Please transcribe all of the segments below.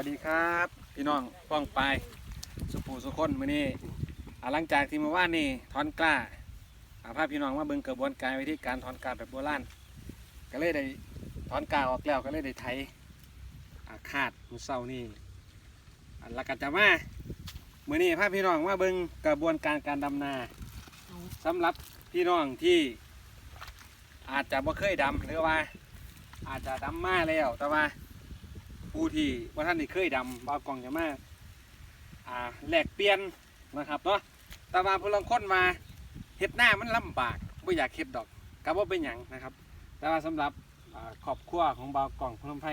วัสดีครับ พี่น้องป้องไปสุภูสุคนมื้อนี้อ่าหลังจากที่เมื่อวานนี่ถอนกล้าอาพาพี่น้องมาเบิ่งกระบวนการวิธีการถอนกล้าแบบโบราณก็เลยได้ถอนกล้าออกแล้วก็เลยได้ไถอาคาดมือเช้านี่และก็จะมามื้อนี้พาพพี่น้องมาเบิ่งกระบวนการการดำนาสำหรับพี่น้องที่อาจจะบ่เคยดำหรือว่า อาจจะดำมาแล้วแต่ว่า ผู้ที่ว่าท่านนี่เคยดำบาวกล่องจะมาอ่าแลกเปลี่ยนนะครับเนาะแต่ว่าผู้ลังคนมาเฮ็ดหน้ามันลำบากไม่อยากเฮ็ดดอกก็บ่เป็นหยังนะครับ แต่ว่าสำหรับอ่าครอบครัวของบาวกล่องพนมไพร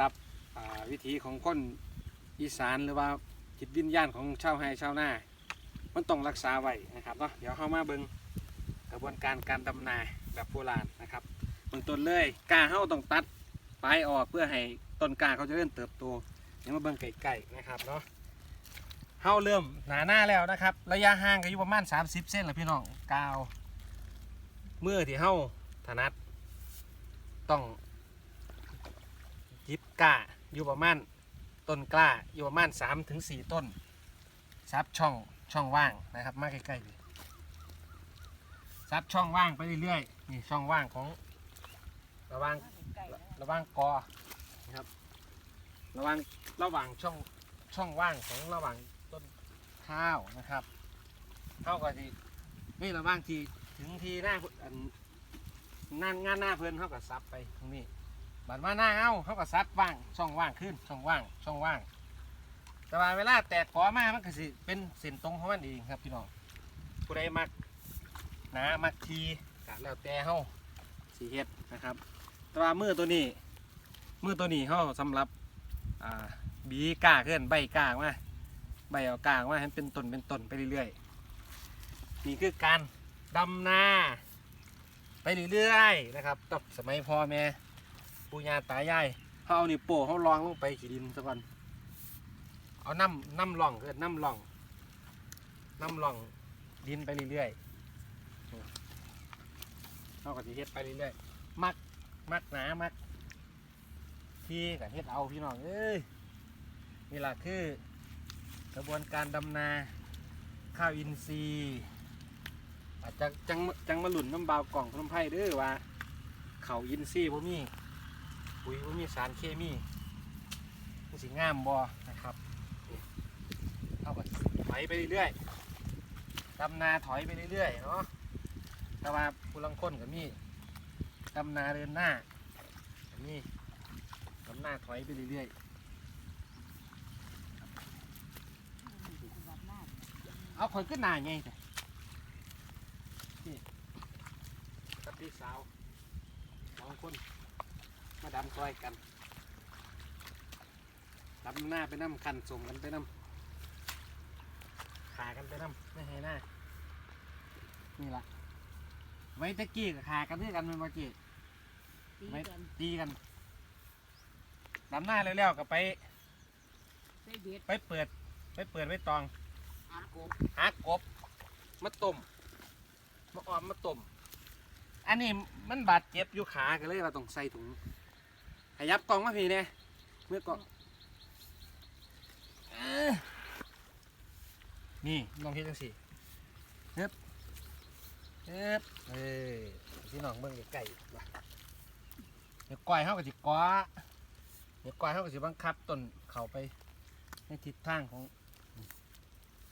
กับวิถีของคนอีสานหรือว่าจิตวิญญาณของชาวไร่ชาวนามันต้องรักษาไว้นะครับเนาะเดี๋ยวเข้ามาเบิ่งกระบวนการการดำนาแบบโบราณนะครับเบื้องต้นเลยกาเฮาต้องตัด ลายออกเพื่อให้ต้นกล้าเขาจะเริ่มเติบโตเดี๋ยมาเบิ่งไก่ๆนะครับเนาะเฮาเริ่มหนาหน้าแล้วนะครับ ระยะห่างก็อยู่ประมาณ 30 เส้นแหละพี่น้องกาวเมื่อที่เฮาถนัดต้องยิบกล้าอยู่ประมาณต้นกล้าอยู่ประมาณ3ถึง4ต้นซับช่องช่องว่างนะครับมาใกล้ๆนี่ซับช่องว่างไปเรื่อยๆนี่ช่องว่างของระหว่าง ระหว่างกอนะครับ ระหว่างระหว่างช่องช่องว่างของระหว่างต้นข้าวนะครับเท่ากับที่นี่ระหว่างที่ถึงทีหน้าอันงานงานหน้าเพื่อนเขากับซับไปตรงนี้บัดมาหน้าเอาเขากับซับว่างช่องว่างขึ้นช่องว่างช่องว่าง แต่ว่าเวลาแตกกอมามันก็สิเป็นเส้นตรงของมันเองครับพี่น้องผู้ใดมักหนามักทีกแล้วแต่เฮาสีเฮ็ดนะครับ แต่ว่ามือตัวนี้มือตัวนี้เขาสำหรับอ่าบีก้าขึ้นใบกล้ามาใบเอากล้ามาให้เป็นต้นเป็นต้นไปเรื่อยๆนี่คือการดำนาไปเรื่อยๆนะครับกับสมัยพ่อแม่ปู่ย่าตายายเขาเอานี่โป้เขาลองลงไปขีดินซะก่อนเอาน้ำน้ำล่องเกิดน้ำล่องน้ำล่องดินไปเรื่อยๆเขาก็จะเฮ็ดไปเรื่อยๆมัก มักหนามักที่กับเฮ็ดเอาพี่น้องเอ้ยนี่แหละคือกระบวนการดำนา ข้าวอินทรีย์อาจจะจังจังมาหลุนน้ำเบากล่องพนมไพ่เด้อว่าเขาอินทรีย์พวกมีปุ๋ยพวกมีสารเคมีมันสิงามบอนะครับเอาไปถอยไปเรื่อยๆดำนาถอยไปเรื่อยๆเนาะแต่ว่าผู้ลังคนกับมี ดำนาเดินหน้าอันนี้ดำหน้าถอยไปเรื่อยๆ เอาข่อยขึ้นหน้าไงจ้ะนี่กับพี่สาวสองคน มาดำซอยกันดำหน้าไปน้ำคันส่งกันไปน้ำขากันไปน้ำไม่ให้หน้านี่ละไว้ตะกี้กับขากันด้วยกันเป็นมื่อกี้ ตีไม่กันตีกันดำหน้าเร็วๆกับไปใส่เบ็ดไปเปิด ไปเปิดไว้ตอง หากบหากบมาต้มมาออมมาต้มอันนี้มันบาดเจ็บอยู่ขากันเลยเราต้องใส่ถุงให้ยับกล่องมาพี่เนี่ยเมื่อกล่องเอ้อนี่ลองเฮ็ดจังสิเฮ็บเฮ็บเอ้ยพี่น้องเบิ่งไก่ๆว่ะ เดี๋ยวก้อยเฮาก็สิก้อเดี๋ยวก้อยเฮาก็สิบังคับต้นเข้าไปในทิศทางของ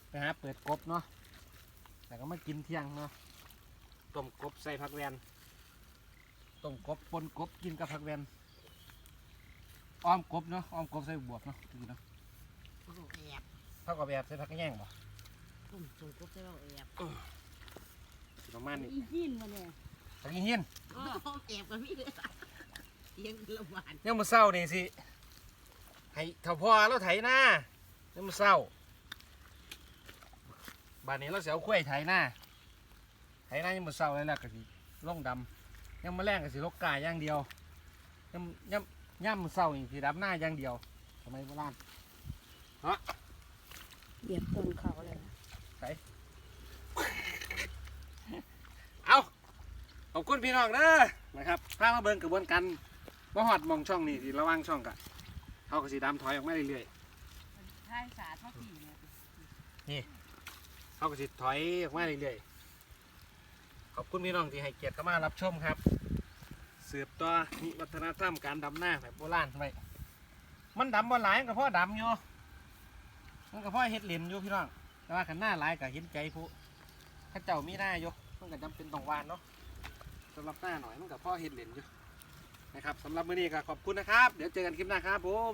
ไปหาเปิดกบเนาะแต่ก็มากินเที่ยงเนาะต้มกบใส่ผักแวนต้มกบปนกบกินกับผักแวนอ้อมกบเนาะอ้อมกบใส่บวบเนาะกินเนาะเขาบอกแอบเท่ากับแบบใส่ผักกระแยงบ่ตุ่มส่งกบใส่เราแอบประมาณนี้อีหินมาเนี่ยผักอีเฮียนอ๋อแอบกันพี่เลยเลี้ ยงละหวานยังมาเศร้านี่สิให้เท่าพ่อเราไถหน้ายังมาเศร้าบ้านนี้เราเสียวคุ้ยไถหน้าไถหน้ายังมาเศร้าเลยแหละก็สิล่องดำยังมาแรงก็สิลกกายอย่างเดียวยังยังย่ำมาเศร้านี่สิดำหน้าอย่างเดียวทำไมโบราณเหยียบต้นเขาเลยเอาขอบคุณพี่น้องเด้อนะครับพามาเบิ่งกระบวนการ มาหอดหมองช่องนี่ที่ระหว่างช่องกะเฮเขาก็สีดำถอยออกมาเรื่อยท้ายสาเท่าที่เนี่ยๆเขาก็สีถอยออกมาเรื่อยๆขอบคุณพี่น้องที่ให้เกียรติเข้ามารับชมครับ สืบต่อนิวัฒนธรรมการดำหน้าแบบโบราณไว้มันดำบ่หลายมันก็พ่อดำอยู่มันก็พ่อเฮ็ดเหรียญอยู่พี่น้องแต่ว่าขันหน้าหลายก็เห็นใจผู้เข้าเจ้ามีหน้าอยู่มันก็จำเป็นต้องหวานเนาะสำหรับหน้าหน่อยมันก็พ่อเฮ็ดเหรียญอยู่ นะครับสำหรับมื้อนี้ก็ขอบคุณนะครับ เดี๋ยวเจอกันคลิปหน้าครับผม